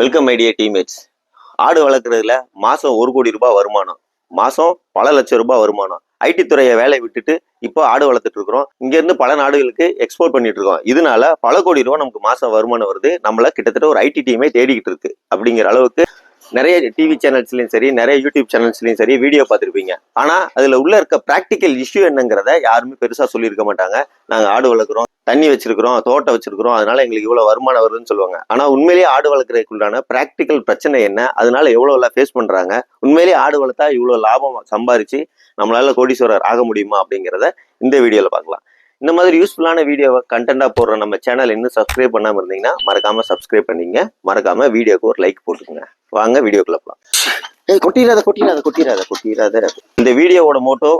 Welcome idea teammates ஆடு வளர்க்குறதுல மாதம் ஒரு கோடி ரூபாய் வருமானம். மாதம் பல லட்சம் ரூபாய் வருமானம். ஐடி துறையை வேலை விட்டுட்டு இப்போ ஆடு வளர்த்துட்டு இருக்கிறோம். இங்கேருந்து பல நாடுகளுக்கு எக்ஸ்போர்ட் பண்ணிட்டு இருக்கோம். இதனால பல கோடி ரூபாய் நமக்கு மாதம் வருமானம் வருது. நம்மள கிட்டத்தட்ட ஒரு ஐடி டீமே தேடிக்கிட்டு இருக்கு. அப்படிங்கிற அளவுக்கு நிறைய டிவி சேனல்ஸ்லையும் சரி நிறைய யூடியூப் சேனல்ஸ்லையும் சரி வீடியோ பார்த்துருப்பீங்க. ஆனால் அதில் உள்ள இருக்க ப்ராக்டிக்கல் இஷ்யூ என்னங்கிறத யாருமே பெருசாக சொல்லியிருக்க மாட்டாங்க. நாங்கள் ஆடு வளர்க்குறோம் தண்ணி வச்சிருக்கிறோம் தோட்டம் வச்சிருக்கிறோம் அதனால எங்களுக்கு இவ்வளோ வருமானம் வருதுன்னு சொல்லுவாங்க. ஆனால் உண்மையிலேயே ஆடு வளர்க்குறதுக்குள்ளான ப்ராக்டிக்கல் பிரச்சனை என்ன? அதனால எவ்வளோலாம் எல்லாம் ஃபேஸ் பண்ணுறாங்க உண்மையிலேயே ஆடு வளர்த்தா இவ்வளோ லாபம் சம்பாரிச்சு நம்மளால கோடீஸ்வரர் ஆக முடியுமா அப்படிங்கிறத இந்த வீடியோவில் பார்க்கலாம். இந்த மாதிரி யூஸ்ஃபுல்லான வீடியோவை கண்டென்ட்டா போடுற நம்ம சேனல் இன்னும் சப்ஸ்கிரைப் பண்ணாம இருந்தீங்கன்னா மறக்காம சப்ஸ்கிரைப் பண்ணீங்க. மறக்காம வீடியோக்கு ஒரு லைக் போட்டுக்கோங்க. வாங்க வீடியோக்குள்ள போலாம். ஏய் கொட்டிடாத கொட்டிடாத கொட்டிடாத கொட்டிடாத இந்த வீடியோவோட மோட்டோ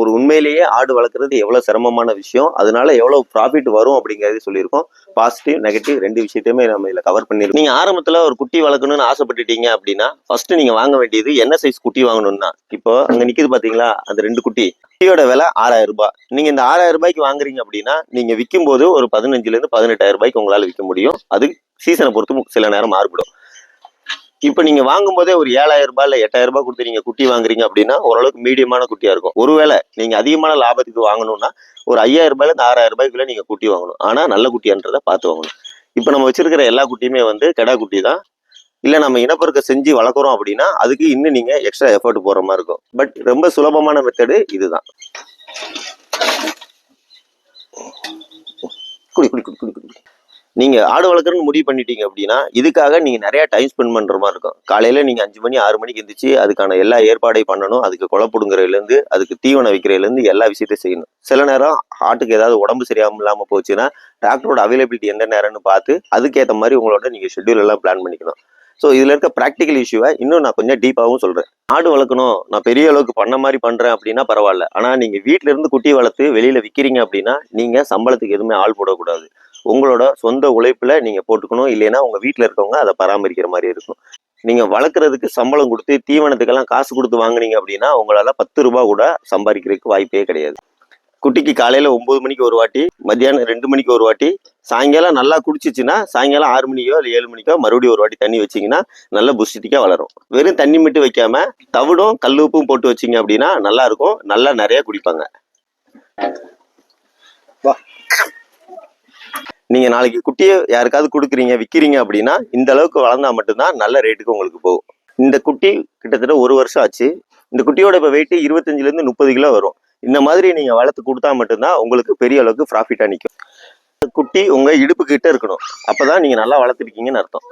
ஒரு உண்மையிலேயே ஆடு வளர்க்குறது எவ்வளவு சிரமமான விஷயம். அதனால எவ்வளவு ப்ராஃபிட் வரும் அப்படிங்கிறத சொல்லியிருக்கோம். பாசிட்டிவ் நெகட்டிவ் ரெண்டு விஷயத்தையுமே நம்ம இதில் கவர் பண்ணிருக்கோம் நீங்க ஆரம்பத்துல ஒரு குட்டி வளர்க்கணும்னு ஆசைப்பட்டுட்டீங்க அப்படின்னா ஃபர்ஸ்ட் நீங்க வாங்க வேண்டியது என்ன சைஸ் குட்டி வாங்கணும்னா இப்போ அங்க நிக்குது பாத்தீங்களா அந்த ரெண்டு குட்டி. குட்டியோட விலை ஆறாயிரம் ரூபாய். நீங்க இந்த ஆறாயிரம் ரூபாய்க்கு வாங்குறீங்க அப்படின்னா நீங்க விற்கும் போது ஒரு பதினஞ்சுல இருந்து பதினெட்டாயிரம் ரூபாய்க்கு உங்களால விற்க முடியும். அது சீசனை பொறுத்து சில நேரம் மாறுபடும். இப்போ நீங்க வாங்கும் போதே ஒரு ஏழாயிரம் ரூபாய் இல்ல எட்டாயிரம் ரூபாய் கொடுத்து நீங்க குட்டி வாங்குறீங்க அப்படின்னா ஓரளவுக்கு மீடியமான குட்டியா இருக்கும். ஒருவேளை நீங்க அதிகமான லாபத்துக்கு வாங்கணும்னா ஒரு ஐயாயிரம் ரூபாயில இருந்து ஆறாயிரம் ரூபாய்க்குள்ள நீங்க குட்டி வாங்கணும். ஆனா நல்ல குட்டியான்றதை பார்த்து வாங்கணும். இப்போ நம்ம வச்சிருக்கிற எல்லா குட்டியுமே வந்து கெடா குட்டி தான். இல்ல நம்ம இனப்பெருக்க செஞ்சு வளர்க்குறோம் அப்படின்னா அதுக்கு இன்னும் நீங்க எக்ஸ்ட்ரா எஃபர்ட் போடுற மாதிரி இருக்கும். பட் ரொம்ப சுலபமான மெத்தடு இதுதான். குடி குடி குடி குடி குடி. நீங்க ஆடு வளர்க்குறன்னு முடிவு பண்ணிட்டீங்க அப்படின்னா இதுக்காக நீங்க நிறைய டைம் ஸ்பெண்ட் பண்ற மாதிரி இருக்கும். காலையில நீங்க அஞ்சு மணி ஆறு மணிக்கு எந்திரிச்சு அதுக்கான எல்லா ஏற்பாடையும் பண்ணணும். அதுக்கு குழப்பிடுங்கிறதுலேருந்து அதுக்கு தீவனம் வைக்கிறதுலேருந்து எல்லா விஷயத்தையும் செய்யணும். சில நேரம் ஆட்டுக்கு ஏதாவது உடம்பு சரியாம இல்லாம போச்சுன்னா டாக்டரோட அவைலபிலிட்டி எந்த நேரம்னு பார்த்து அதுக்கேற்ற மாதிரி உங்களோட நீங்க ஷெட்யூல் எல்லாம் பிளான் பண்ணிக்கணும். ஸோ இதுல இருக்க ப்ராக்டிக்கல் இஷ்யூவை இன்னும் நான் கொஞ்சம் டீப்பாகவும் சொல்றேன். ஆடு வளர்க்கணும். நான் பெரிய அளவுக்கு பண்ண மாதிரி பண்றேன் அப்படின்னா பரவாயில்ல. ஆனா நீங்க வீட்டிலிருந்து குட்டி வளர்த்து வெளியில விற்கிறீங்க அப்படின்னா நீங்க சம்பளத்துக்கு எதுவுமே ஆள் போடக்கூடாது. உங்களோட சொந்த உழைப்பில் நீங்கள் போட்டுக்கணும். இல்லைன்னா உங்கள் வீட்டில் இருக்கவங்க அதை பராமரிக்கிற மாதிரி இருக்கும். நீங்கள் வளர்க்குறதுக்கு சம்பளம் கொடுத்து தீவனத்துக்கெல்லாம் காசு கொடுத்து வாங்குனீங்க அப்படின்னா உங்களால் பத்து ரூபா கூட சம்பாதிக்கிறதுக்கு வாய்ப்பே கிடையாது. குட்டிக்கு காலையில் ஒம்பது மணிக்கு ஒரு வாட்டி மத்தியானம் ரெண்டு மணிக்கு ஒரு வாட்டி சாயங்காலம் நல்லா குடிச்சிச்சுன்னா சாயங்காலம் ஆறு மணிக்கோ இல்லை ஏழு மணிக்கோ மறுபடியும் ஒரு வாட்டி தண்ணி வச்சீங்கன்னா நல்ல புஷ்டிக்காக வளரும். வெறும் தண்ணி மட்டும் வைக்காம தவிடும் கல் உப்பும் போட்டு வச்சீங்க அப்படின்னா நல்லா இருக்கும். நல்லா நிறைய குடிப்பாங்க. வா. நீங்க நாளைக்கு குட்டியை யாருக்காவது கொடுக்குறீங்க விற்கிறீங்க அப்படின்னா இந்த அளவுக்கு வளர்ந்தா மட்டும்தான் நல்ல ரேட்டுக்கு உங்களுக்கு போகும். இந்த குட்டி கிட்டத்தட்ட ஒரு வருஷம் ஆச்சு. இந்த குட்டியோட இப்போ வெயிட் இருபத்தஞ்சிலேருந்து முப்பது கிலோ வரும். இந்த மாதிரி நீங்க வளர்த்து கொடுத்தா மட்டும்தான் உங்களுக்கு பெரிய அளவுக்கு ப்ராஃபிட்டாக நிற்கும் குட்டி உங்க இடுப்பு கிட்ட இருக்கணும். அப்பதான் நீங்க நல்லா வளர்த்துருக்கீங்கன்னு அர்த்தம்.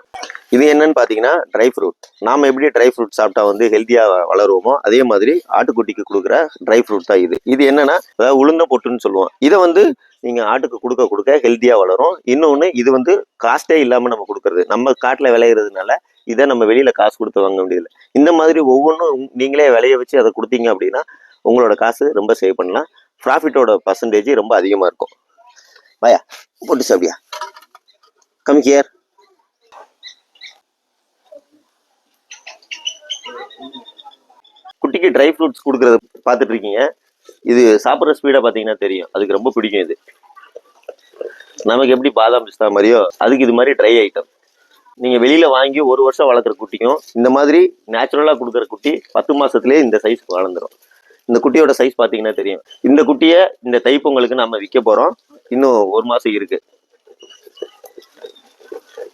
இது என்னன்னு பாத்தீங்கன்னா ட்ரை ஃப்ரூட் நாம எப்படி ட்ரை ஃப்ரூட் சாப்பிட்டா வந்து ஹெல்த்தியா வளருவோமோ அதே மாதிரி ஆட்டுக்குட்டிக்கு கொடுக்குற ட்ரை ஃப்ரூட் தான் இது. இது என்னன்னா அதாவது உளுந்த பொட்டுன்னு சொல்லுவோம். இதை வந்து நீங்க ஆட்டுக்கு கொடுக்க கொடுக்க ஹெல்த்தியா வளரும். இன்னொன்று இது வந்து காஸ்டே இல்லாம நம்ம கொடுக்கறது. நம்ம காட்டுல விளையிறதுனால இதை நம்ம வெளியில காசு கொடுத்து வாங்க முடியல. இந்த மாதிரி ஒவ்வொன்றும் நீங்களே விளைய வச்சு அதை கொடுத்தீங்க அப்படின்னா உங்களோட காசு ரொம்ப சேவ் பண்ணலாம். ப்ராஃபிட்டோட பர்சன்டேஜ் ரொம்ப அதிகமாக இருக்கும். வாயா போட்டு சாப்பியா கம் ஹியர் குட்டிக்கு ட்ரை ஃப்ரூட்ஸ் கொடுக்குறத பார்த்துட்டு இருக்கீங்க இது சாப்பிட்ற ஸ்பீடாக பார்த்தீங்கன்னா தெரியும். அதுக்கு ரொம்ப பிடிக்கும் இது. நமக்கு எப்படி பாதாம் பிஸ்தா மாதிரியோ அதுக்கு இது மாதிரி ட்ரை ஐட்டம் நீங்கள் வெளியில் வாங்கி ஒரு வருஷம் வளர்க்குற குட்டியும் இந்த மாதிரி நேச்சுரலாக கொடுக்குற குட்டி பத்து மாதத்துலேயே இந்த சைஸ் வளர்ந்துரும். இந்த குட்டியோட சைஸ் பார்த்தீங்கன்னா தெரியும். இந்த குட்டியை இந்த தைப்பொங்கலுக்கு நம்ம விற்க போறோம். இன்னும் ஒரு மாசம் இருக்கு.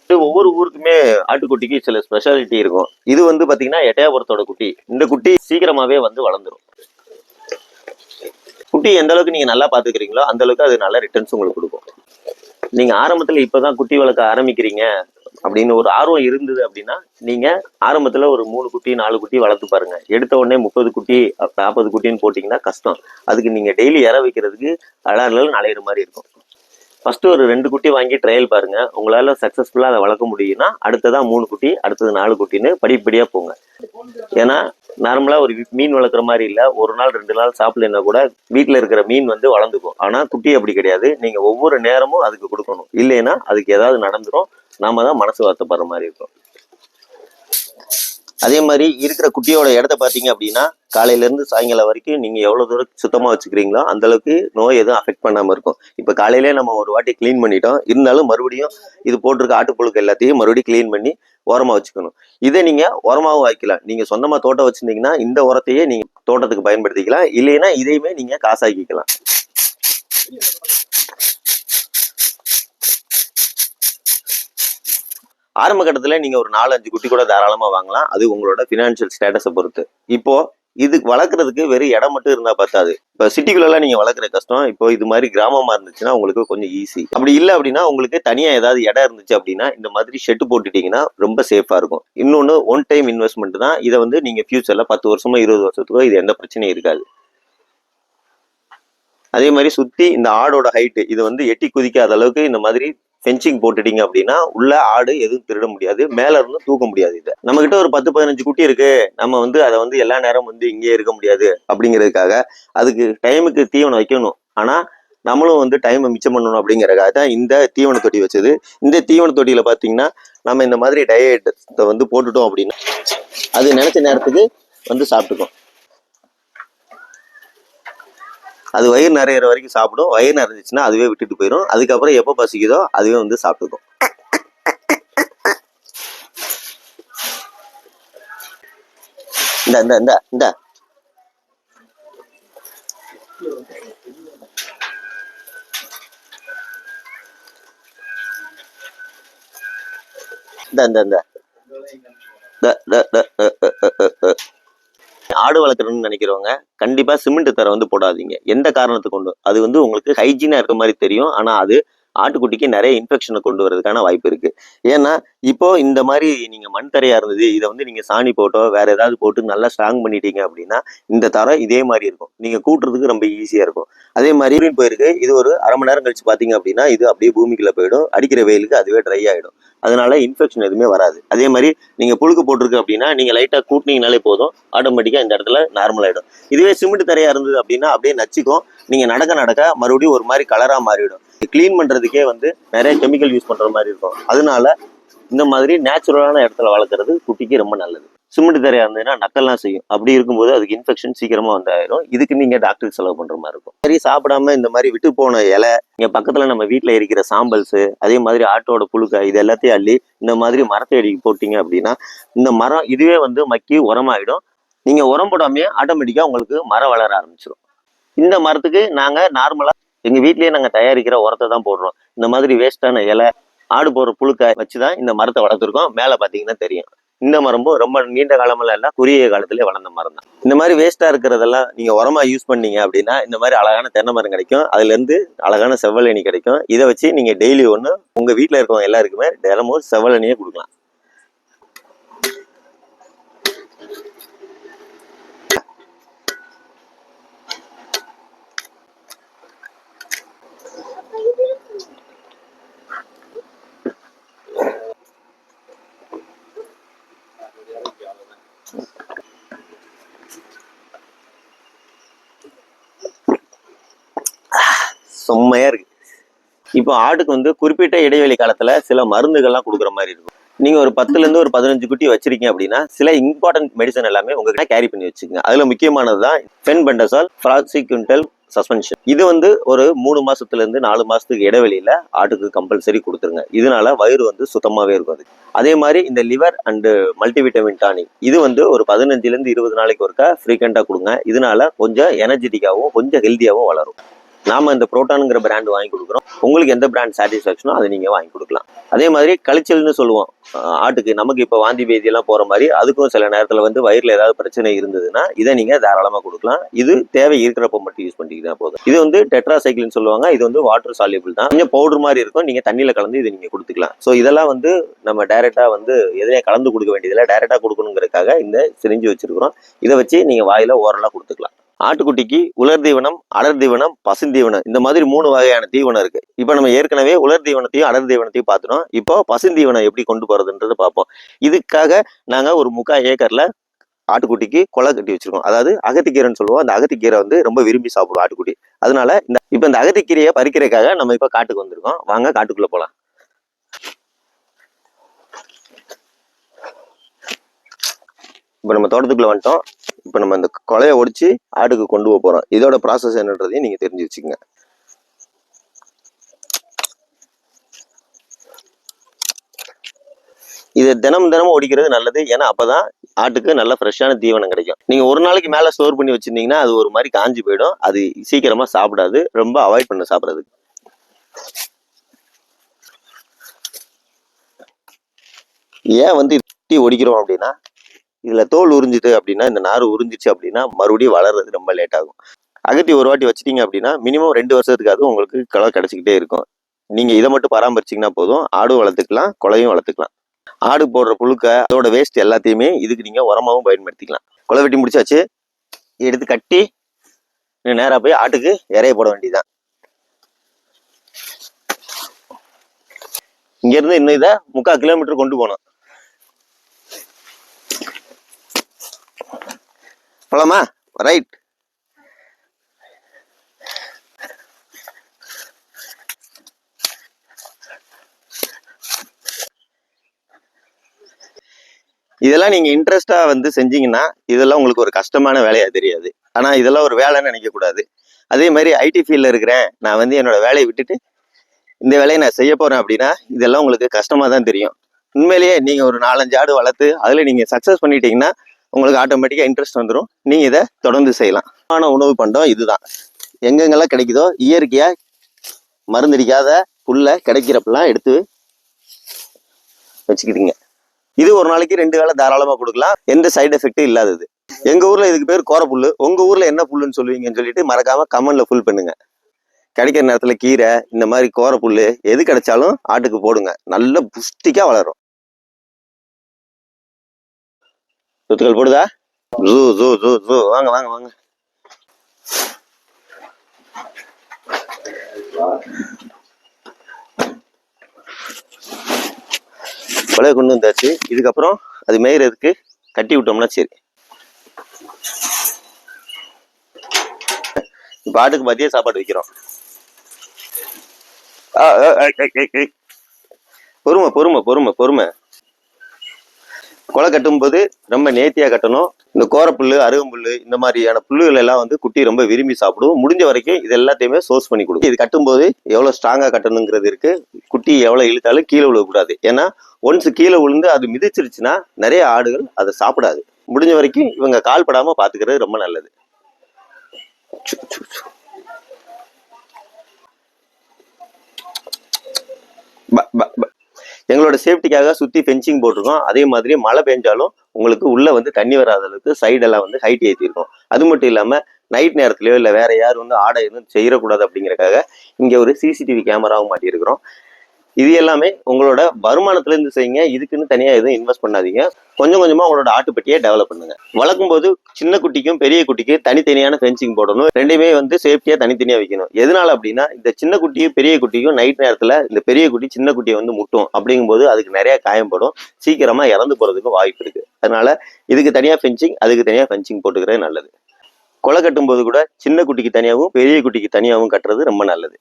இது ஒவ்வொரு ஊருக்குமே ஆட்டுக்குட்டிக்கு சில ஸ்பெஷாலிட்டி இருக்கும். இது வந்து பாத்தீங்கன்னா எட்டயபுரத்தோட குட்டி. இந்த குட்டி சீக்கிரமாவே வந்து வளர்ந்துரும். குட்டி எந்த அளவுக்கு நீங்க நல்லா பார்த்துக்கிறீங்களோ அந்த அளவுக்கு அது நல்ல ரிட்டர்ன்ஸ் உங்களுக்கு கொடுக்கும். நீங்க ஆரம்பத்துல இப்பதான் குட்டி வளர்க்க ஆரம்பிக்கிறீங்க. அப்படின்னு ஒரு ஆர்வம் இருந்தது அப்படின்னா நீங்க ஆரம்பத்துல ஒரு மூணு குட்டி நாலு குட்டி வளர்த்து பாருங்க. எடுத்த உடனே முப்பது குட்டி நாற்பது குட்டின்னு போட்டீங்கன்னா கஷ்டம். அதுக்கு நீங்க டெய்லி இற வைக்கிறதுக்கு அலாரில் நலையிற மாதிரி இருக்கும். ஃபஸ்ட்டு ஒரு ரெண்டு குட்டி வாங்கி ட்ரையல் பாருங்கள் உங்களால் சக்ஸஸ்ஃபுல்லாக அதை வளர்க்க முடியும்னா அடுத்ததான் மூணு குட்டி அடுத்தது நாலு குட்டின்னு படிப்படியாக போங்க. ஏன்னா நார்மலாக ஒரு மீன் வளர்க்குற மாதிரி இல்லை. ஒரு நாள் ரெண்டு நாள் சாப்பிடலைன்னா கூட வீட்டில் இருக்கிற மீன் வந்து வளர்ந்துக்கும். ஆனால் குட்டி அப்படி கிடையாது. நீங்கள் ஒவ்வொரு நேரமும் அதுக்கு கொடுக்கணும். இல்லைன்னா அதுக்கு ஏதாவது நடந்துடும் நாம தான் மனசு வருத்தப்படுற மாதிரி இருக்கும். அதே மாதிரி இருக்கிற குட்டியோட இடத்த பார்த்தீங்க அப்படின்னா காலையிலேருந்து சாயங்காலம் வரைக்கும் நீங்கள் எவ்வளோ தூரம் சுத்தமாக வச்சுக்கிறீங்களோ அந்தளவுக்கு நோய் எதுவும் அஃபெக்ட் பண்ணாமல் இருக்கும். இப்போ காலையிலே நம்ம ஒரு வாட்டி க்ளீன் பண்ணிட்டோம். இருந்தாலும் மறுபடியும் இது போட்டிருக்க ஆட்டுப்புழுக்கு எல்லாத்தையும் மறுபடியும் க்ளீன் பண்ணி உரமாக வச்சுக்கணும். இதை நீங்கள் உரமாகவும் வாய்க்கலாம். நீங்கள் சொந்தமாக தோட்டம் வச்சுருந்தீங்கன்னா இந்த உரத்தையே நீங்கள் தோட்டத்துக்கு பயன்படுத்திக்கலாம். இல்லைன்னா இதையுமே நீங்கள் காசாக்கிக்கலாம். ஆரம்ப கட்டத்தில் நீங்கள் ஒரு நாலு அஞ்சு குட்டி கூட தாராளமாக வாங்கலாம். அது உங்களோட ஃபினான்ஷியல் ஸ்டேட்டஸை பொறுத்து. இப்போது இது வளர்க்குறதுக்கு வெறும் இடம் மட்டும் இருந்தால் பத்தாது. இப்போ சிட்டிக்குள்ளெல்லாம் நீங்கள் வளர்க்குற கஷ்டம் இப்போ இது மாதிரி கிராமமாக இருந்துச்சுன்னா உங்களுக்கு கொஞ்சம் ஈஸி அப்படி இல்லை அப்படின்னா உங்களுக்கு தனியாக ஏதாவது இடம் இருந்துச்சு அப்படின்னா இந்த மாதிரி ஷெட்டு போட்டுட்டீங்கன்னா ரொம்ப சேஃபாக இருக்கும். இன்னொன்று ஒன் டைம் இன்வெஸ்ட்மெண்ட் தான். இதை வந்து நீங்கள் ஃபியூச்சரில் பத்து வருஷமோ இருபது வருஷத்துக்கோ இது எந்த பிரச்சனையும் இருக்காது. அதே மாதிரி சுற்றி இந்த ஆடோட ஹைட்டு இது வந்து எட்டி குதிக்காத அளவுக்கு இந்த மாதிரி ஃபென்சிங் போட்டுட்டீங்க அப்படின்னா உள்ள ஆடு எதுவும் திருட முடியாது. மேல இருந்து தூக்க முடியாது இதை. நம்ம கிட்ட ஒரு பத்து பதினஞ்சு குட்டி இருக்கு. நம்ம வந்து அதை வந்து எல்லா நேரம் வந்து இங்கேயே இருக்க முடியாது அப்படிங்கிறதுக்காக அதுக்கு டைமுக்கு தீவனம் வைக்கணும். ஆனா நம்மளும் வந்து டைமை மிச்சம் பண்ணணும் அப்படிங்கிறக்காக தான் இந்த தீவன தொட்டி வச்சது. இந்த தீவன தொட்டியில பாத்தீங்கன்னா நம்ம இந்த மாதிரி டயட்டை வந்து போட்டுட்டோம் அப்படின்னா அது நினைச்ச நேரத்துக்கு வந்து சாப்பிட்டுக்கும். அது வயிறு நிறையிற வரைக்கும் சாப்பிடும். வயிறு நிறைஞ்சிச்சுன்னா அதுவே விட்டுட்டு போயிடும் அதுக்கப்புறம் எப்போ பசிக்குதோ அதுவே வந்து சாப்பிட்டுக்கும். இந்த இந்த இந்த இந்த. இந்த இந்த இந்த. த, த, த, அ, ஆடு வளர்க்குறோம்னு நினைக்கிறவங்க கண்டிப்பாக சிமெண்ட் தரை வந்து போடாதீங்க. எந்த காரணத்தை கொண்டு? அது வந்து உங்களுக்கு ஹைஜீனாக இருக்க மாதிரி தெரியும். ஆனால் அது ஆட்டுக்குட்டிக்கு நிறைய இன்ஃபெக்ஷனை கொண்டு வரதுக்கான வாய்ப்பு இருக்கு. ஏன்னா இப்போ இந்த மாதிரி நீங்க மண் தரையா இருந்தது இதை வந்து நீங்க சாணி போட்டோ வேற ஏதாவது போட்டு நல்லா ஸ்ட்ராங் பண்ணிட்டீங்க அப்படின்னா இந்த தரை இதே மாதிரி இருக்கும். நீங்க கூட்டுறதுக்கு ரொம்ப ஈஸியா இருக்கும். அதே மாதிரி போயிருக்கு. இது ஒரு அரை மணி நேரம் கழிச்சு பாத்தீங்க அப்படின்னா இது அப்படியே பூமிக்குள்ள போயிடும். அடிக்கிற வெயிலுக்கு அதுவே ட்ரை ஆயிடும். அதனால இன்ஃபெக்ஷன் எதுவுமே வராது. அதே மாதிரி நீங்க புழுக்கு போட்டிருக்கு அப்படின்னா நீங்க லைட்டா கூட்டினீங்கனாலே போதும். ஆட்டோமேட்டிக்கா இந்த இடத்துல நார்மல் ஆயிடும். இதுவே சிமெண்ட் தரையா இருந்தது அப்படின்னா அப்படியே நச்சுக்கும். நீங்க நடக்க நடக்க மறுபடியும் ஒரு மாதிரி கலரா மாறிடும் க்ளீன் பண்றதுக்கே வந்து நிறைய கெமிக்கல் யூஸ் பண்ற மாதிரி இருக்கும். அதனால இந்த மாதிரி நேச்சுரலான இடத்துல வளர்க்குறது குட்டிக்கு ரொம்ப நல்லது. சிமெண்ட் தரையா இருந்ததுன்னா நக்கல்லாம் செய்யும். அப்படி இருக்கும்போது அதுக்கு இன்ஃபெக்ஷன் சீக்கிரமா வந்தாயிரும். இதுக்கு நீங்க டாக்டருக்கு செலவு பண்ற மாதிரி இருக்கும். சரி சாப்பிடாம இந்த மாதிரி விட்டு போன இலை இங்க பக்கத்துல நம்ம வீட்டில் இருக்கிற சாம்பல்ஸ் அதே மாதிரி ஆட்டோட புழுக்க இது எல்லாத்தையும் அள்ளி இந்த மாதிரி மரத்தை அடி போட்டீங்க அப்படின்னா இந்த மரம் இதுவே வந்து மக்கி உரமாயிடும். நீங்க உரம் போடாமையே ஆட்டோமேட்டிக்கா உங்களுக்கு மரம் வளர ஆரம்பிச்சிடும் இந்த மரத்துக்கு நாங்க நார்மலா எங்க வீட்லயே நாங்க தயாரிக்கிற உரத்தை தான் போடுறோம். இந்த மாதிரி வேஸ்டான இலை ஆடு போடுற புழுக்க வச்சுதான் இந்த மரத்தை வளர்த்துருக்கோம். மேல பாத்தீங்கன்னா தெரியும். இந்த மரமும் ரொம்ப நீண்ட காலமெல்லாம் இல்லை குறுகிய காலத்திலே வளர்ந்த மரம் தான். இந்த மாதிரி வேஸ்ட்டாக இருக்கிறதெல்லாம் நீங்க உரமா யூஸ் பண்ணீங்க அப்படின்னா இந்த மாதிரி அழகான தென்னை மரம் கிடைக்கும். அதுல இருந்து அழகான செவ்வழனி கிடைக்கும். இதை வச்சு நீங்க டெய்லி ஒண்ணு உங்க வீட்டில் இருக்கவங்க எல்லாருக்குமே தினமும் செவ்வழனியே கொடுக்கலாம். செம்மையா இருக்கு. இப்போ ஆட்டுக்கு வந்து குறிப்பிட்ட இடைவெளி காலத்தில் சில மருந்துகள்லாம் கொடுக்குற மாதிரி இருக்கும். நீங்கள் ஒரு பத்துலேருந்து ஒரு பதினஞ்சு குட்டி வச்சிருக்கீங்க அப்படின்னா சில இம்பார்ட்டன்ட் மெடிசன் எல்லாமே உங்ககிட்ட கேரி பண்ணி வச்சுக்கோங்க. அதில் முக்கியமானது தான் ஃபென் பண்டசால் ஃப்ராசிக்யூண்டல் சஸ்பென்ஷன் இது வந்து ஒரு மூணு மாசத்துல இருந்து நாலு மாதத்துக்கு இடைவெளியில ஆட்டுக்கு கம்பல்சரி கொடுத்துருங்க. இதனால வயிறு வந்து சுத்தமாகவே இருக்கும் அது அதே மாதிரி இந்த லிவர் அண்டு மல்டிவிட்டமின் டானிக் இது வந்து ஒரு பதினஞ்சுலேருந்து இருபது நாளைக்கு ஒருக்கா ஃப்ரீக்வெண்ட்டாக கொடுங்க. இதனால கொஞ்சம் எனர்ஜெட்டிக்காகவும் கொஞ்சம் ஹெல்த்தியாகவும் வளரும். நாம இந்த புரோட்டானுங்கிற பிராண்ட் வாங்கி கொடுக்குறோம். உங்களுக்கு எந்த பிராண்ட் சாட்டிஸ்ஃபேக்ஷனோ அதை நீங்கள் வாங்கி கொடுக்கலாம். அதே மாதிரி கழிச்சல்னு சொல்லுவோம். ஆட்டுக்கு நமக்கு இப்போ வாந்தி பேதியெல்லாம் போகிற மாதிரி அதுக்கும் சில நேரத்தில் வந்து வயிறில் ஏதாவது பிரச்சனை இருந்ததுன்னா இதை நீங்கள் தாராளமாக கொடுக்கலாம். இது தேவை இருக்கிறப்ப மட்டும் யூஸ் பண்ணிக்கிட்டா போதும். இது வந்து டெட்ராசைக்கிள்னு சொல்லுவாங்க. இது வந்து வாட்டர் சாலியபிள் தான். கொஞ்சம் பவுடர் மாதிரி இருக்கும். நீங்கள் தண்ணியில் கலந்து இதை நீங்கள் கொடுத்துக்கலாம். ஸோ இதெல்லாம் வந்து நம்ம டைரக்டா வந்து எதுலையும் கலந்து கொடுக்க வேண்டியதில்லை. டேரெக்டாக கொடுக்கணுங்கிறதுக்காக இந்த சிரிஞ்சு வச்சிருக்கிறோம். இதை வச்சு நீங்கள் வாயில் ஓரலாக கொடுத்துக்கலாம். ஆட்டுக்குட்டிக்கு உலர் தீவனம் அடர் தீவனம் பசுந்தீவனம் இந்த மாதிரி மூணு வகையான தீவனம் இருக்கு. இப்போ நம்ம ஏற்கனவே உலர் தீவனத்தையும் அடர் தீவனத்தையும் பார்த்துட்டோம். இப்போ பசுந்தீவனம் எப்படி கொண்டு போறதுன்றது பார்ப்போம். இதுக்காக நாங்க ஒரு முக்கால் ஏக்கர்ல ஆட்டுக்குட்டிக்கு கொலை கட்டி வச்சிருக்கோம். அதாவது அகத்திக்கீரைன்னு சொல்லுவோம். அந்த அகத்திக்கீரை வந்து ரொம்ப விரும்பி சாப்பிடுவோம் ஆட்டுக்குட்டி. அதனால இந்த இப்போ இந்த அகத்திக்கீரையை பறிக்கிறதுக்காக நம்ம இப்போ காட்டுக்கு வந்திருக்கோம். வாங்க காட்டுக்குள்ள போகலாம் இப்போ நம்ம தோட்டத்துக்குள்ளே வந்துட்டோம். இப்போ நம்ம இந்த கொலையை ஒடிச்சு ஆடுக்கு கொண்டு போக போறோம். இதோட ப்ராசஸ் என்னன்றதையும் நீங்கள் தெரிஞ்சு வச்சுக்கோங்க இது தினம் தினமும் ஒடிக்கிறது நல்லது. ஏன்னா அப்பதான் ஆட்டுக்கு நல்ல ஃப்ரெஷ்ஷான தீவனம் கிடைக்கும். நீங்க ஒரு நாளைக்கு மேல ஸ்டோர் பண்ணி வச்சிருந்தீங்கன்னா அது ஒரு மாதிரி காஞ்சி போயிடும். அது சீக்கிரமா சாப்பிடாது. ரொம்ப அவாய்ட் பண்ண சாப்பிட்றதுக்கு. ஏன் வந்து ஒடிக்கிறோம் அப்படின்னா இதுல தோல் உறிஞ்சுது அப்படின்னா இந்த நார் உறிஞ்சிச்சு அப்படின்னா மறுபடியும் வளர்றது ரொம்ப லேட் ஆகும். அகத்தி ஒரு வாட்டி வச்சிட்டீங்க அப்படின்னா மினிமம் ரெண்டு வருஷத்துக்காவது உங்களுக்கு களை கிடச்சிக்கிட்டே இருக்கும். நீங்க இதை மட்டும் பராமரிச்சீங்கன்னா போதும். ஆடும் வளர்த்துக்கலாம் குலையும் வளர்த்துக்கலாம். ஆடு போடுற புழுக்க அதோட வேஸ்ட் எல்லாத்தையுமே இதுக்கு நீங்க உரமாவும் பயன்படுத்திக்கலாம். குலை வெட்டி முடிச்சாச்சு. எடுத்து கட்டி நேராக போய் ஆட்டுக்கு இறைய போட வேண்டியதுதான். இங்க இருந்து இன்னும் இதை முக்கால் கிலோமீட்டர் கொண்டு போனோம் போலாமா? ரைட் இதெல்லாம் நீங்கள் இன்ட்ரெஸ்டாக வந்து செஞ்சீங்கன்னா இதெல்லாம் உங்களுக்கு ஒரு கஷ்டமான வேலையாக தெரியாது. ஆனால் இதெல்லாம் ஒரு வேலைன்னு நினைக்கக்கூடாது அதே மாதிரி ஐடி ஃபீல்டில் இருக்கிறேன். நான் வந்து என்னோட வேலையை விட்டுட்டு இந்த வேலையை நான் செய்ய போகிறேன் அப்படின்னா இதெல்லாம் உங்களுக்கு கஷ்டமாக தான் தெரியும். உண்மையிலேயே நீங்கள் ஒரு நாலஞ்சு ஆடு வளர்த்து அதில் நீங்கள் சக்ஸஸ் பண்ணிட்டீங்கன்னா உங்களுக்கு ஆட்டோமேட்டிக்காக இன்ட்ரெஸ்ட் வந்துடும் நீங்கள் இதை தொடர்ந்து செய்யலாம். ஆன உணவு பண்டம் இதுதான். எங்கெங்கெல்லாம் கிடைக்குதோ இயற்கையாக மருந்தடிக்காத புல்லை கிடைக்கிறப்பெல்லாம் எடுத்து வச்சுக்கிட்டீங்க. இது ஒரு நாளைக்கு ரெண்டு வேளை தாராளமாக கொடுக்கலாம். எந்த சைடு எஃபெக்ட்டும் இல்லாதது. எங்க ஊர்ல இதுக்கு பேர் கோரப்புல்லு. உங்க ஊர்ல என்ன புல்லுன்னு சொல்லுவீங்கன்னு சொல்லிட்டு மறக்காம கமெண்ட்ல ஃபுல் பண்ணுங்க. கிடைக்கிற நேரத்துல கீரை இந்த மாதிரி கோரப்புல்லு எது கிடைச்சாலும் ஆட்டுக்கு போடுங்க. நல்ல புஷ்டிக்கா வளரும். சொத்துக்கள் போடுதா? ஜூ ஜூ ஜூ ஜூ. வாங்க வாங்க வாங்க. கொலையை கொண்டு வந்தாச்சு. இதுக்கப்புறம் அது மேய்றதுக்கு கட்டி விட்டோம்னா சரி. பாட்டுக்கு ஆட்டுக்கு மதிய சாப்பாடு வைக்கிறோம். ஆ, ஆ, ஆ, பொறுமை பொறுமை பொறுமை பொறுமை. கொலை கட்டும்போது ரொம்ப நேர்த்தியா கட்டணும். இந்த கோரப்புல்லு அருகம்புல்லு இந்த மாதிரியான புல்லுகள் எல்லாம் வந்து குட்டி ரொம்ப விரும்பி சாப்பிடும் முடிஞ்ச வரைக்கும் இது எல்லாத்தையுமே சோர்ஸ் பண்ணி கொடுக்கும். இது கட்டும்போது எவ்வளவு ஸ்ட்ராங்கா கட்டணுங்கிறது இருக்கு. குட்டி எவ்வளவு இழுத்தாலும் கீழே விழக்கூடாது. ஏன்னா ஒன்ஸ் கீழே விழுந்து அது மிதிச்சிருச்சுன்னா நிறைய ஆடுகள் அதை சாப்பிடாது. முடிஞ்ச வரைக்கும் இவங்க கால் படாம பாத்துக்கிறது ரொம்ப நல்லது. சு, சு, சு. ப- ப- ப. எங்களோட சேஃப்டிக்காக சுத்தி ஃபென்சிங் போட்டிருக்கோம். அதே மாதிரி மழை பெஞ்சாலும் உங்களுக்கு உள்ள வந்து தண்ணி வராத அளவுக்கு சைடெல்லாம் வந்து ஹைட் ஏற்றிருக்கோம் அது மட்டும் இல்லாம நைட் நேரத்துலையோ இல்லை வேற யார் வந்து ஆடை எதுவும் செய்யக்கூடாது அப்படிங்கிறக்காக இங்க ஒரு சிசிடிவி கேமராவும் மாட்டியிருக்கிறோம். இது எல்லாமே உங்களோட வருமானத்துலேருந்து செய்யுங்க. இதுக்குன்னு தனியாக எதுவும் இன்வெஸ்ட் பண்ணாதீங்க. கொஞ்சம் கொஞ்சமாக உங்களோட ஆட்டுப்பட்டியை டெவலப் பண்ணுங்க. வளர்க்கும் போது சின்ன குட்டிக்கும் பெரிய குட்டிக்கும் தனித்தனியான ஃபென்சிங் போடணும். ரெண்டுமே வந்து சேஃப்டியாக தனித்தனியாக வைக்கணும். எதனால அப்படின்னா இந்த சின்ன குட்டியும் பெரிய குட்டியும் நைட் நேரத்தில் இந்த பெரிய குட்டி சின்ன குட்டியை வந்து முட்டும். அப்படிங்கும்போது அதுக்கு நிறைய காயம்படும் சீக்கிரமாக இறந்து போகிறதுக்கு வாய்ப்பு இருக்கு. அதனால இதுக்கு தனியாக ஃபென்சிங் அதுக்கு தனியாக ஃபென்சிங் போட்டுக்கிறது நல்லது. கொலை கட்டும்போது கூட சின்ன குட்டிக்கு தனியாகவும் பெரிய குட்டிக்கு தனியாகவும் கட்டுறது ரொம்ப நல்லது.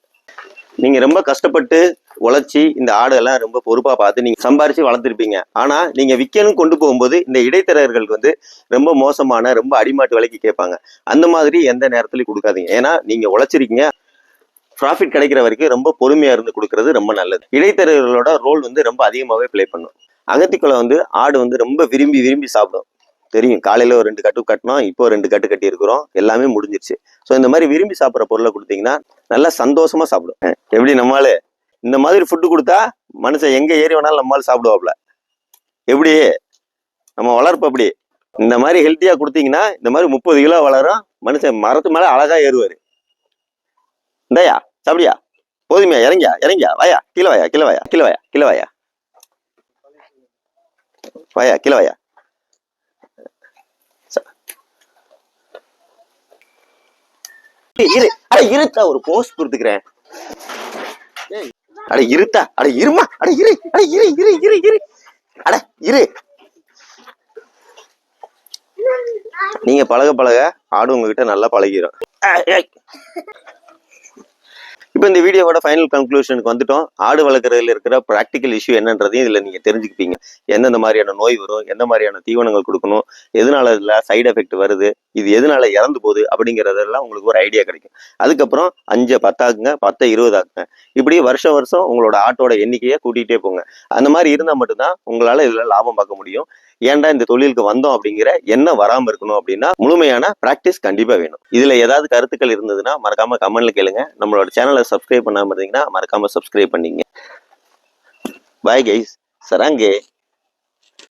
நீங்க ரொம்ப கஷ்டப்பட்டு உழைச்சி இந்த ஆடெல்லாம் ரொம்ப பொறுப்பா பார்த்து நீங்க சம்பாரிச்சு வளர்த்துருப்பீங்க. ஆனா நீங்க விற்கணும் கொண்டு போகும்போது இந்த இடைத்தரகர்களுக்கு வந்து ரொம்ப மோசமான ரொம்ப அடிமாட்டு விலைக்கு கேட்பாங்க. அந்த மாதிரி எந்த நேரத்துலயும் கொடுக்காதீங்க. ஏன்னா நீங்க உழைச்சிருக்கீங்க. ப்ராஃபிட் கிடைக்கிற வரைக்கும் ரொம்ப பொறுமையா இருந்து கொடுக்கறது ரொம்ப நல்லது. இடைத்தரகர்களோட ரோல் வந்து ரொம்ப அதிகமாகவே ப்ளே பண்ணும். அகத்திக்குளம் வந்து ஆடு வந்து ரொம்ப விரும்பி விரும்பி சாப்பிடும். தெரியும். காலையில ஒரு ரெண்டு கட்டு கட்டினோம் இப்போ ரெண்டு கட்டு கட்டி இருக்கிறோம் எல்லாமே முடிஞ்சிருச்சு. ஸோ இந்த மாதிரி விரும்பி சாப்பிட்ற பொருளை கொடுத்தீங்கன்னா நல்லா சந்தோஷமா சாப்பிடும். எப்படி நம்மால இந்த மாதிரி ஃபுட்டு கொடுத்தா மனுஷன் எங்க ஏறி வேணாலும் நம்மால் சாப்பிடுவாப்ல. எப்படி? நம்ம வளர்ப்பு அப்படி. இந்த மாதிரி ஹெல்த்தியா கொடுத்தீங்கன்னா இந்த மாதிரி முப்பது கிலோ வளரும் மனுஷன் மரத்து மேல அழகா ஏறுவாரு. இந்தாயா சாப்பிடியா? போதுமையா? இறங்கியா? இறங்கியா? வாயா கீழே வாயா கீழே வாயா கீழே வாயா கீழே வாயா. வாயா கீழே வாயா ச- ஏய், இரு. அட இருத்தா ஒரு போஸ்ட் கொடுத்துக்கிறேன். அட இருத்தா அட இருமா. அட இரு. அட இரு இரு இரு இரு. அட இரு. நீங்க பழக பழக ஆடு உங்ககிட்ட நல்லா பழகிரும். இப்போ இந்த வீடியோவோட ஃபைனல் கன்க்ளூஷனுக்கு வந்துட்டோம். ஆடு வளர்க்குறதுல இருக்கிற ப்ராக்டிக்கல் இஷ்யூ என்னன்றதையும் இதில் நீங்கள் தெரிஞ்சுக்கிப்பீங்க எந்தெந்த மாதிரியான நோய் வரும் எந்த மாதிரியான தீவனங்கள் கொடுக்கணும் எதனால இதில் சைடு எஃபெக்ட் வருது இது எதனால இறந்து போகுது அப்படிங்கிறதெல்லாம் உங்களுக்கு ஒரு ஐடியா கிடைக்கும். அதுக்கப்புறம் அஞ்சு பத்தாக்குங்க பத்தை இருபதாக்குங்க. இப்படி வருஷம் வருஷம் உங்களோட ஆட்டோட எண்ணிக்கையை கூட்டிகிட்டே போங்க. அந்த மாதிரி இருந்தால் மட்டும்தான் உங்களால் இதில் லாபம் பார்க்க முடியும். ஏன்டா இந்த தொழிலுக்கு வந்தோம் அப்படிங்கிற என்ன வராமல் இருக்கணும் அப்படின்னா முழுமையான ப்ராக்டிஸ் கண்டிப்பாக வேணும். இதில் ஏதாவது கருத்துக்கள் இருந்ததுன்னா மறக்காம கமெண்ட்ல கேளுங்க. நம்மளோட சேனலை சப்ஸ்கிரைப் பண்ணாமல் இருந்தீங்கன்னா மறக்காம சப்ஸ்கிரைப் பண்ணிங்க. Bye guys சராங்கே.